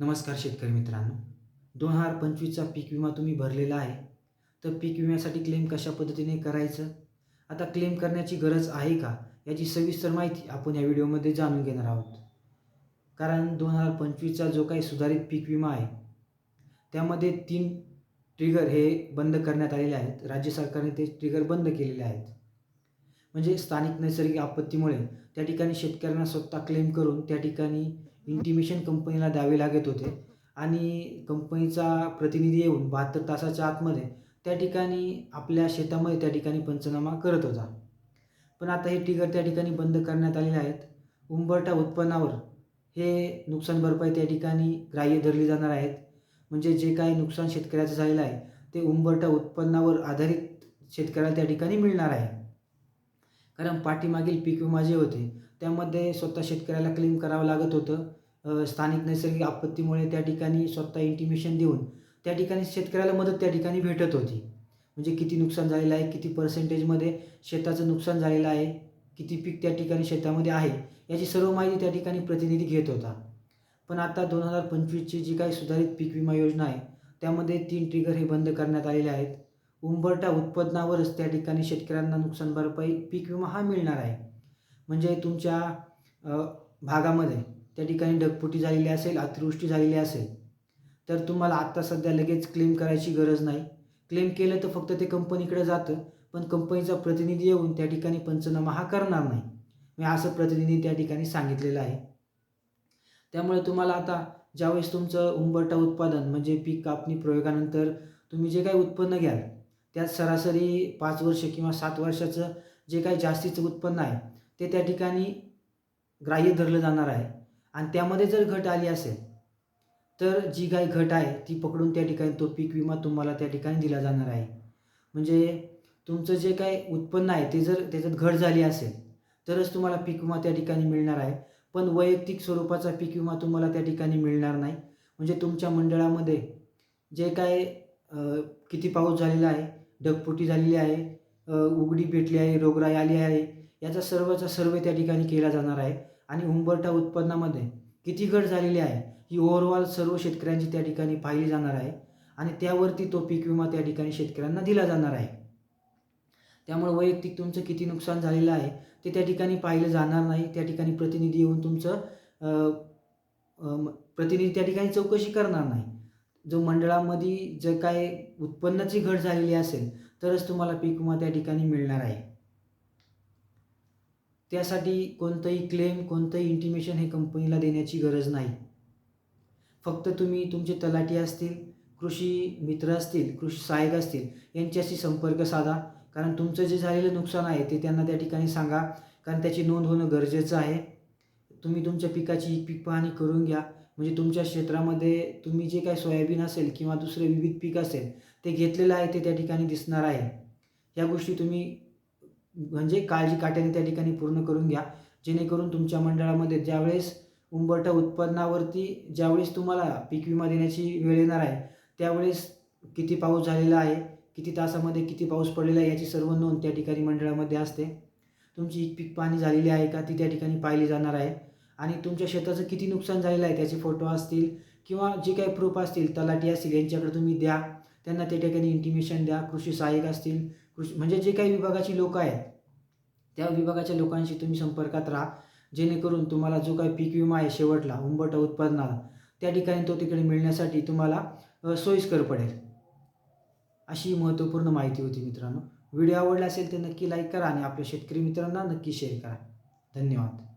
नमस्कार शेतकरी मित्रांनो. दोन हजार पंचवीसचा पीक विमा तुम्ही भरलेला आहे. तर पीक विम्यासाठी क्लेम कशा पद्धतीने करायचं? आता क्लेम करण्याची गरज आहे का? याची सविस्तर माहिती आपण या व्हिडिओमध्ये जाणून घेणार आहोत. कारण दोन हजार पंचवीसचा जो काही सुधारित पीक विमा आहे त्यामध्ये तीन ट्रिगर हे बंद करण्यात आलेले आहेत. राज्य सरकारने ते ट्रिगर बंद केलेले आहेत. म्हणजे स्थानिक नैसर्गिक आपत्तीमुळे त्या ठिकाणी शेतकऱ्यांना स्वतः क्लेम करून त्या ठिकाणी इंटिमेशन कंपनीला द्यावे लागत होते. आणि कंपनीचा प्रतिनिधी येऊन बहात्तर तासाच्या आतमध्ये त्या ठिकाणी आपल्या शेतामध्ये त्या ठिकाणी पंचनामा करत होता. पण आता हे टिगर त्या ठिकाणी बंद करण्यात आलेले आहेत. उंबरठा उत्पन्नावर हे नुकसान भरपाई त्या ठिकाणी ग्राह्य धरली जाणार आहेत म्हणजे जे काही नुकसान शेतकऱ्याचं झालेलं आहे ते उंबरठा उत्पन्नावर आधारित शेतकऱ्याला त्या ठिकाणी मिळणार आहे. कारण पाठीमागील पीक विमा जे होते त्यामध्ये स्वतः शेतकऱ्याला क्लेम करावं लागत होतं. स्थानिक नैसर्गिक आपत्तीमुळे त्या ठिकाणी स्वतः इंटिमेशन देऊन त्या ठिकाणी शेतकऱ्याला मदत त्या ठिकाणी भेटत होती. म्हणजे किती नुकसान झालेलं आहे किती पर्सेंटेजमध्ये शेताचं नुकसान झालेलं आहे किती पीक त्या ठिकाणी शेतामध्ये आहे याची सर्व माहिती त्या ठिकाणी प्रतिनिधी घेत होता. पण आता दोन हजार पंचवीसची जी काही सुधारित पीक विमा योजना आहे त्यामध्ये तीन ट्रिगर हे बंद करण्यात आलेले आहेत. उंबरटा उत्पन्नावरच त्या ठिकाणी शेतकऱ्यांना नुकसान भरपाई पीक विमा हा मिळणार आहे. म्हणजे तुमच्या भागामध्ये त्या ठिकाणी ढगफुटी झालेली असेल अतिवृष्टी झालेली असेल तर तुम्हाला आत्ता सध्या लगेच क्लेम करायची गरज नाही. क्लेम केलं तर फक्त ते कंपनीकडे जातं पण कंपनीचा प्रतिनिधी येऊन त्या ठिकाणी पंचनामा हा करणार नाही. मी असं प्रतिनिधी त्या ठिकाणी सांगितलेलं आहे. त्यामुळे तुम्हाला आता ज्यावेळेस तुमचं उंबरटा उत्पादन म्हणजे पीक कापणी प्रयोगानंतर तुम्ही जे काही उत्पन्न घ्याल त्यात सरासरी पाच वर्ष किंवा सात वर्षाचं जे काही जास्तीचं उत्पन्न आहे ते त्या ठिकाणी ग्राह्य धरलं जाणार आहे. आणि त्यामध्ये जर घट आली असेल तर जी काही घट आहे ती पकडून त्या ठिकाणी तो पीक विमा तुम्हाला त्या ठिकाणी दिला जाणार आहे. म्हणजे तुमचं जे काही उत्पन्न आहे ते जर त्याच्यात घट झाली असेल तरच तुम्हाला पीक विमा त्या ठिकाणी मिळणार आहे. पण वैयक्तिक स्वरूपाचा पीक विमा तुम्हाला त्या ठिकाणी मिळणार नाही. म्हणजे तुमच्या मंडळामध्ये जे काय किती पाऊस झालेला आहे ढगफुटी झालेली आहे उघडी पेटली आहे रोगराई आली आहे याचा सर्वचा सर्वे त्या ठिकाणी केला जाणार आहे. आणि उंबरठा उत्पन्नामध्ये किती घट झालेली आहे ही ओव्हरऑल सर्व शेतकऱ्यांची त्या ठिकाणी पाहिली जाणार आहे आणि त्यावरती तो पीक विमा त्या ठिकाणी शेतकऱ्यांना दिला जाणार आहे. त्यामुळे वैयक्तिक तुमचं किती नुकसान झालेलं आहे ते त्या ठिकाणी पाहिलं जाणार नाही. त्या ठिकाणी प्रतिनिधी येऊन तुमचं प्रतिनिधी त्या ठिकाणी चौकशी करणार नाही. जो मंडळामध्ये जे काय उत्पन्नाची घट झालेली असेल तरच तुम्हाला पीक विमा त्या ठिकाणी मिळणार आहे. त्यासाठी कोणतंही क्लेम कोणतंही इंटिमेशन हे कंपनीला देण्याची गरज नाही. फक्त तुम्ही तुमचे तलाठी असतील कृषी मित्र असतील कृषी सहाय्यक असतील यांच्याशी संपर्क साधा. कारण तुमचं जे झालेलं नुकसान आहे ते त्यांना त्या ठिकाणी सांगा. कारण त्याची नोंद होणं गरजेचं आहे. तुम्ही तुमच्या पिकाची पीक पाहणी करून घ्या. म्हणजे तुमच्या क्षेत्रामध्ये तुम्ही जे काही सोयाबीन असेल किंवा दुसरे विविध पीक असेल ते घेतलेलं आहे ते त्या ठिकाणी दिसणार आहे. या गोष्टी तुम्ही म्हणजे काळजी काट्याने त्या ठिकाणी पूर्ण करून घ्या. जेणेकरून तुमच्या मंडळामध्ये ज्यावेळेस उंबरठा उत्पन्नावरती ज्यावेळेस तुम्हाला पीक विमा देण्याची वेळ येणार आहे त्यावेळेस किती पाऊस झालेला आहे किती तासामध्ये किती पाऊस पडलेला आहे याची सर्व नोंद त्या ठिकाणी मंडळामध्ये असते. तुमची पीक पाहणी झालेली आहे का ती त्या ठिकाणी पाहिली जाणार आहे. आणि तुमच्या शेताचं किती नुकसान झालेलं आहे त्याचे फोटो असतील किंवा जे काही प्रूफ असतील तलाठी असतील यांच्याकडे तुम्ही द्या. त्यांना त्या ठिकाणी इंटिमेशन द्या. कृषी सहाय्यक असतील कृषी म्हणजे जे काही विभागाची लोकं आहेत त्या विभागाच्या लोकांशी तुम्ही संपर्कात राहा. जेणेकरून तुम्हाला जो काही पीक विमा आहे शेवटला उंबट उत्पादनाला त्या ठिकाणी तो तिकडे मिळण्यासाठी तुम्हाला सोयीस्कर पडेल. अशी महत्त्वपूर्ण माहिती होती मित्रांनो. व्हिडिओ आवडला असेल तर नक्की लाईक करा आणि आपल्या शेतकरी मित्रांना नक्की शेअर करा. धन्यवाद.